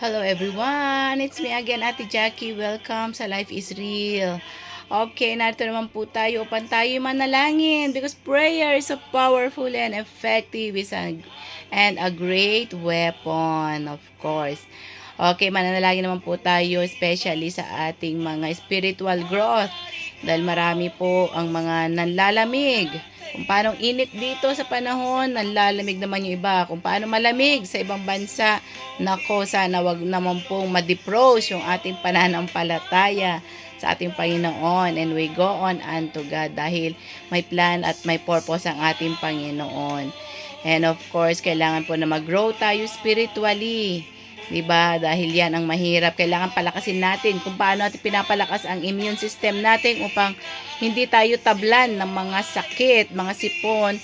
Hello everyone! It's me again, Ate Jackie. Welcome sa Life is Real. Okay, narito naman po tayo upang tayo manalangin because prayer is so powerful and effective is a, and a great weapon, of course. Okay, mananalangin naman po tayo especially sa ating mga spiritual growth dahil marami po ang mga nanlalamig. Kung paano init dito sa panahon, nanlalamig naman yung iba. Kung paano malamig sa ibang bansa, nako sana wag naman pong ma-deprose yung ating pananampalataya sa ating Panginoon and we go on unto God dahil may plan at may purpose ang ating Panginoon. And of course, kailangan po na mag-grow tayo spiritually. 'Di ba? Dahil 'yan ang mahirap. Kailangan palakasin natin kung paano natin pinapalakas ang immune system natin upang hindi tayo tablan ng mga sakit, mga sipon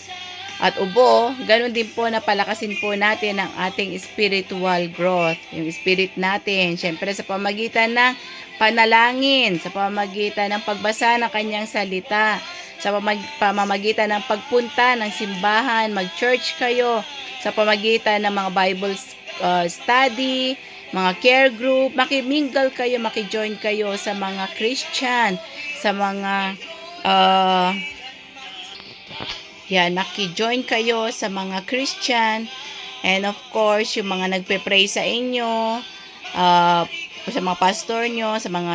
at ubo. Ganon din po na palakasin po natin ang ating spiritual growth, yung spirit natin. Siyempre sa pamagitan ng panalangin, sa pamamagitan ng pagbasa ng kanyang salita, sa pamamagitan ng pagpunta ng simbahan, mag-church kayo, sa pamagitan ng mga Bible uh, study, mga care group, makimingle kayo, makijoin kayo sa mga Christian, sa mga uh, yan, nakijoin kayo sa mga Christian, and of course, yung mga nagpe-pray sa inyo, uh, sa mga pastor nyo, sa mga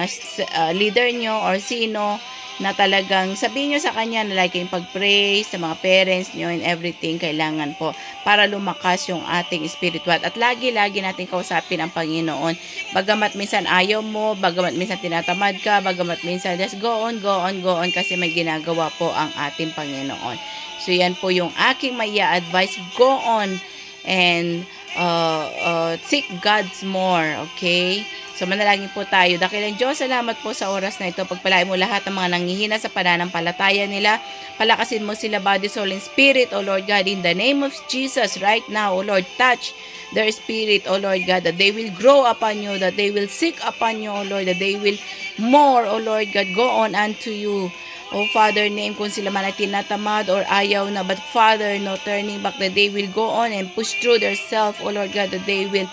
uh, leader nyo, or sino, na talagang sabihin nyo sa kanya na like kayong pag-pray sa mga parents nyo and everything kailangan po para lumakas yung ating spiritual. At lagi-lagi natin kausapin ang Panginoon. Bagamat minsan ayaw mo bagamat minsan tinatamad ka bagamat minsan just go on, go on, go on kasi may ginagawa po ang ating Panginoon. So yan po yung aking maya advice go on and uh, uh, seek God's more okay So manalangin po tayo. Dakilang Diyos, salamat po sa oras na ito. Pagpalain mo lahat ng mga nanghihina sa pananampalataya nila. Palakasin mo sila body, soul, and spirit, O Lord God, in the name of Jesus right now, O Lord, touch their spirit, O Lord God, that they will grow upon you, that they will seek upon you, O Lord, that they will more, O Lord God, go on unto you. O Father, name kung sila man ay tinatamad or ayaw na, but Father, no turning back, that they will go on and push through their self, O Lord God, that they will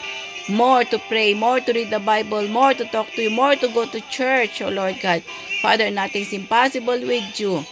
more to pray, more to read the Bible, more to talk to you, more to go to church, O Lord God. Father, nothing's impossible with you.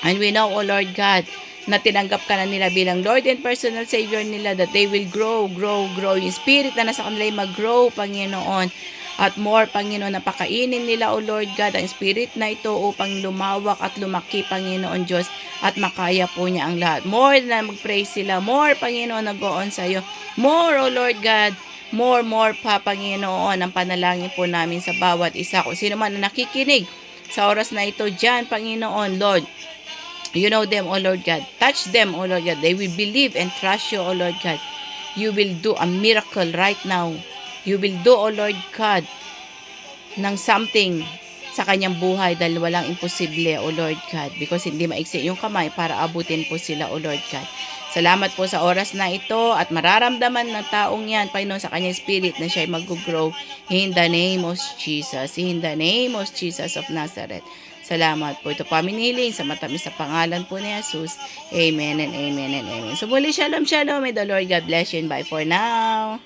And we know, O Lord God, na tinanggap ka na nila bilang Lord and personal Savior nila that they will grow, grow, grow. Yung spirit na nasa kanila mag-grow, Panginoon. At more, Panginoon, napakainin nila, O Lord God, ang spirit na ito upang lumawak at lumaki, Panginoon Diyos, at makaya po niya ang lahat. More na mag-pray sila, more, Panginoon, na go on sa iyo. More, O Lord God, more, more pa, Panginoon, ang panalangin po namin sa bawat isa. Kung sino man na nakikinig sa oras na ito dyan, Panginoon, Lord, you know them, O Lord God. Touch them, O Lord God. They will believe and trust you, O Lord God. You will do a miracle right now. You will do, O Lord God, ng something sa kanyang buhay dahil walang imposible, O Lord God. Because hindi maiksi yung kamay para abutin po sila, O Lord God. Salamat po sa oras na ito at mararamdaman ng taong yan, Panginoon, sa kanyang spirit na siya ay mag-grow in the name of Jesus. In the name of Jesus of Nazareth. Salamat po. Ito pa miniling sa matamis sa pangalan po ni Jesus. Amen and amen and amen. So muli, shalom, shalom. May the Lord God bless you and bye for now.